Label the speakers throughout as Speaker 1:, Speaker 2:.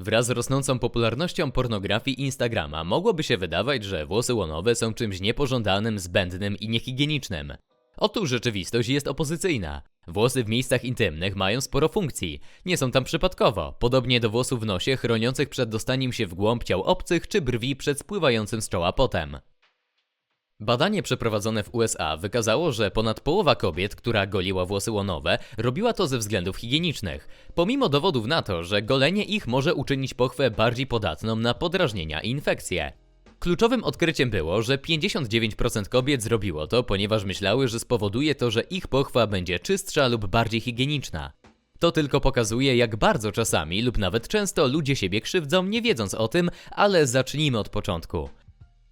Speaker 1: Wraz z rosnącą popularnością pornografii Instagrama mogłoby się wydawać, że włosy łonowe są czymś niepożądanym, zbędnym i niehigienicznym. Otóż rzeczywistość jest opozycyjna. Włosy w miejscach intymnych mają sporo funkcji. Nie są tam przypadkowo, podobnie do włosów w nosie chroniących przed dostaniem się w głąb ciał obcych czy brwi przed spływającym z czoła potem. Badanie przeprowadzone w USA wykazało, że ponad połowa kobiet, która goliła włosy łonowe, robiła to ze względów higienicznych, pomimo dowodów na to, że golenie ich może uczynić pochwę bardziej podatną na podrażnienia i infekcje. Kluczowym odkryciem było, że 59% kobiet zrobiło to, ponieważ myślały, że spowoduje to, że ich pochwa będzie czystsza lub bardziej higieniczna. To tylko pokazuje, jak bardzo czasami lub nawet często ludzie siebie krzywdzą, nie wiedząc o tym, ale zacznijmy od początku.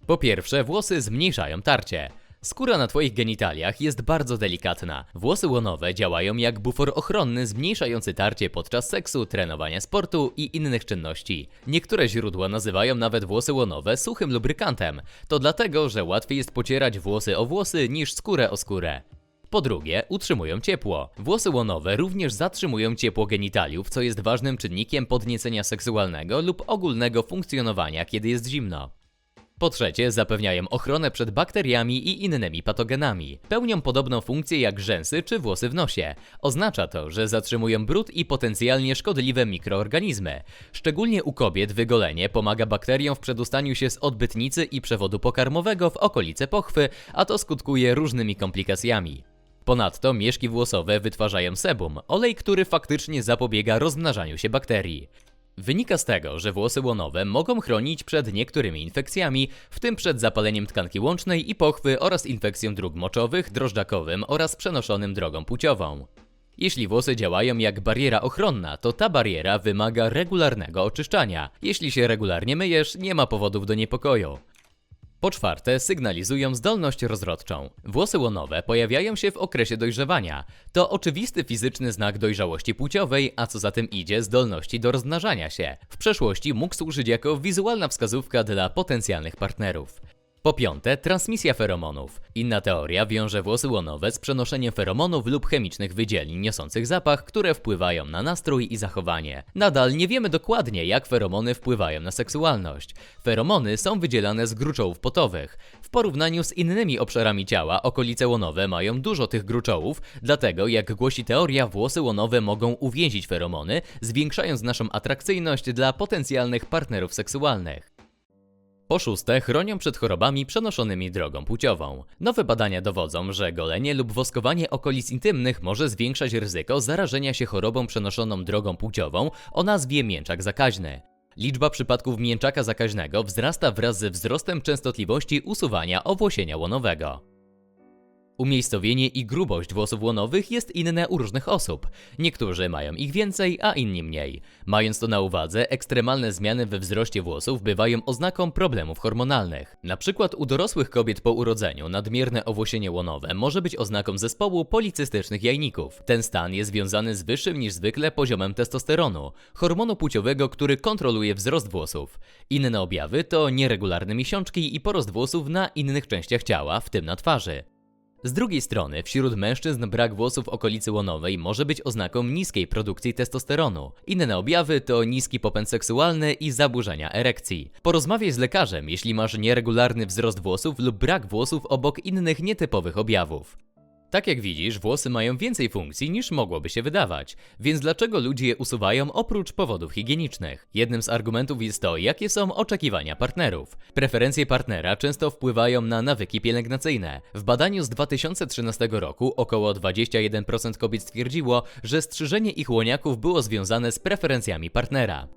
Speaker 1: Po pierwsze, włosy zmniejszają tarcie. Skóra na Twoich genitaliach jest bardzo delikatna. Włosy łonowe działają jak bufor ochronny zmniejszający tarcie podczas seksu, trenowania sportu i innych czynności. Niektóre źródła nazywają nawet włosy łonowe suchym lubrykantem. To dlatego, że łatwiej jest pocierać włosy o włosy niż skórę o skórę. Po drugie, utrzymują ciepło. Włosy łonowe również zatrzymują ciepło genitaliów, co jest ważnym czynnikiem podniecenia seksualnego lub ogólnego funkcjonowania, kiedy jest zimno. Po trzecie, zapewniają ochronę przed bakteriami i innymi patogenami. Pełnią podobną funkcję jak rzęsy czy włosy w nosie. Oznacza to, że zatrzymują brud i potencjalnie szkodliwe mikroorganizmy. Szczególnie u kobiet wygolenie pomaga bakteriom w przedostaniu się z odbytnicy i przewodu pokarmowego w okolice pochwy, a to skutkuje różnymi komplikacjami. Ponadto mieszki włosowe wytwarzają sebum, olej, który faktycznie zapobiega rozmnażaniu się bakterii. Wynika z tego, że włosy łonowe mogą chronić przed niektórymi infekcjami, w tym przed zapaleniem tkanki łącznej i pochwy oraz infekcją dróg moczowych, drożdżakowym oraz przenoszonym drogą płciową. Jeśli włosy działają jak bariera ochronna, to ta bariera wymaga regularnego oczyszczania. Jeśli się regularnie myjesz, nie ma powodów do niepokoju. Po czwarte, sygnalizują zdolność rozrodczą. Włosy łonowe pojawiają się w okresie dojrzewania. To oczywisty fizyczny znak dojrzałości płciowej, a co za tym idzie zdolności do rozmnażania się. W przeszłości mógł służyć jako wizualna wskazówka dla potencjalnych partnerów. Po piąte, transmisja feromonów. Inna teoria wiąże włosy łonowe z przenoszeniem feromonów lub chemicznych wydzielin niosących zapach, które wpływają na nastrój i zachowanie. Nadal nie wiemy dokładnie, jak feromony wpływają na seksualność. Feromony są wydzielane z gruczołów potowych. W porównaniu z innymi obszarami ciała, okolice łonowe mają dużo tych gruczołów, dlatego, jak głosi teoria, włosy łonowe mogą uwięzić feromony, zwiększając naszą atrakcyjność dla potencjalnych partnerów seksualnych. Po szóste, chronią przed chorobami przenoszonymi drogą płciową. Nowe badania dowodzą, że golenie lub woskowanie okolic intymnych może zwiększać ryzyko zarażenia się chorobą przenoszoną drogą płciową o nazwie mięczak zakaźny. Liczba przypadków mięczaka zakaźnego wzrasta wraz ze wzrostem częstotliwości usuwania owłosienia łonowego. Umiejscowienie i grubość włosów łonowych jest inne u różnych osób. Niektórzy mają ich więcej, a inni mniej. Mając to na uwadze, ekstremalne zmiany we wzroście włosów bywają oznaką problemów hormonalnych. Na przykład u dorosłych kobiet po urodzeniu nadmierne owłosienie łonowe może być oznaką zespołu policystycznych jajników. Ten stan jest związany z wyższym niż zwykle poziomem testosteronu, hormonu płciowego, który kontroluje wzrost włosów. Inne objawy to nieregularne miesiączki i porost włosów na innych częściach ciała, w tym na twarzy. Z drugiej strony, wśród mężczyzn brak włosów okolicy łonowej może być oznaką niskiej produkcji testosteronu. Inne objawy to niski popęd seksualny i zaburzenia erekcji. Porozmawiaj z lekarzem, jeśli masz nieregularny wzrost włosów lub brak włosów obok innych nietypowych objawów. Tak jak widzisz, włosy mają więcej funkcji niż mogłoby się wydawać, więc dlaczego ludzie je usuwają oprócz powodów higienicznych? Jednym z argumentów jest to, jakie są oczekiwania partnerów. Preferencje partnera często wpływają na nawyki pielęgnacyjne. W badaniu z 2013 roku około 21% kobiet stwierdziło, że strzyżenie ich łoniaków było związane z preferencjami partnera.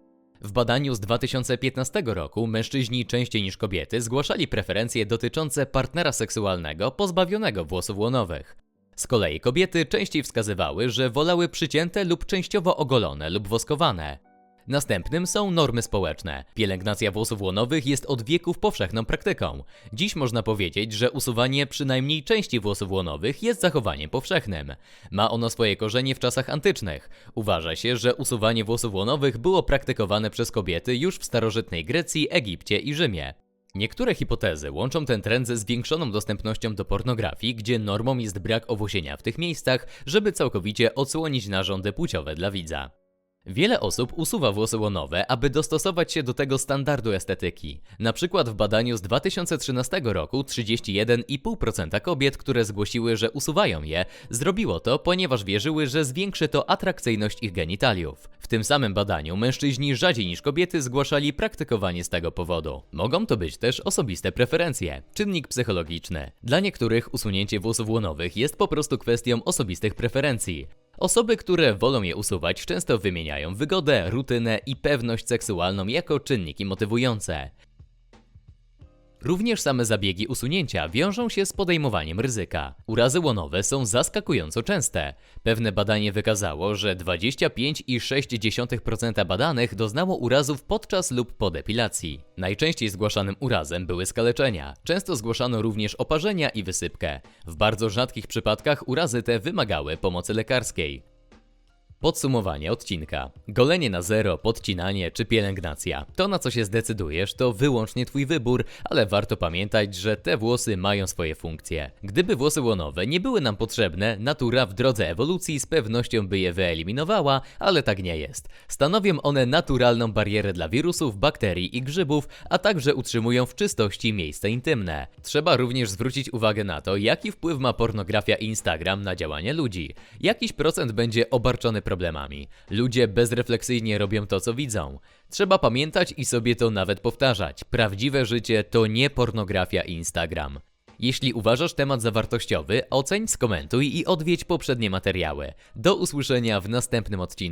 Speaker 1: W badaniu z 2015 roku mężczyźni częściej niż kobiety zgłaszali preferencje dotyczące partnera seksualnego pozbawionego włosów łonowych. Z kolei kobiety częściej wskazywały, że wolały przycięte lub częściowo ogolone lub woskowane. Następnym są normy społeczne. Pielęgnacja włosów łonowych jest od wieków powszechną praktyką. Dziś można powiedzieć, że usuwanie przynajmniej części włosów łonowych jest zachowaniem powszechnym. Ma ono swoje korzenie w czasach antycznych. Uważa się, że usuwanie włosów łonowych było praktykowane przez kobiety już w starożytnej Grecji, Egipcie i Rzymie. Niektóre hipotezy łączą ten trend ze zwiększoną dostępnością do pornografii, gdzie normą jest brak owłosienia w tych miejscach, żeby całkowicie odsłonić narządy płciowe dla widza. Wiele osób usuwa włosy łonowe, aby dostosować się do tego standardu estetyki. Na przykład w badaniu z 2013 roku 31,5% kobiet, które zgłosiły, że usuwają je, zrobiło to, ponieważ wierzyły, że zwiększy to atrakcyjność ich genitaliów. W tym samym badaniu mężczyźni rzadziej niż kobiety zgłaszali praktykowanie z tego powodu. Mogą to być też osobiste preferencje. Czynnik psychologiczny. Dla niektórych usunięcie włosów łonowych jest po prostu kwestią osobistych preferencji. Osoby, które wolą je usuwać, często wymieniają wygodę, rutynę i pewność seksualną jako czynniki motywujące. Również same zabiegi usunięcia wiążą się z podejmowaniem ryzyka. Urazy łonowe są zaskakująco częste. Pewne badanie wykazało, że 25,6% badanych doznało urazów podczas lub po depilacji. Najczęściej zgłaszanym urazem były skaleczenia. Często zgłaszano również oparzenia i wysypkę. W bardzo rzadkich przypadkach urazy te wymagały pomocy lekarskiej. Podsumowanie odcinka. Golenie na zero, podcinanie czy pielęgnacja. To na co się zdecydujesz to wyłącznie twój wybór, ale warto pamiętać, że te włosy mają swoje funkcje. Gdyby włosy łonowe nie były nam potrzebne, natura w drodze ewolucji z pewnością by je wyeliminowała, ale tak nie jest. Stanowią one naturalną barierę dla wirusów, bakterii i grzybów, a także utrzymują w czystości miejsca intymne. Trzeba również zwrócić uwagę na to, jaki wpływ ma pornografia Instagram na działanie ludzi. Jakiś procent będzie obarczony problemami. Ludzie bezrefleksyjnie robią to, co widzą. Trzeba pamiętać i sobie to nawet powtarzać. Prawdziwe życie to nie pornografia Instagram. Jeśli uważasz temat zawartościowy, oceń, skomentuj i odwiedź poprzednie materiały. Do usłyszenia w następnym odcinku.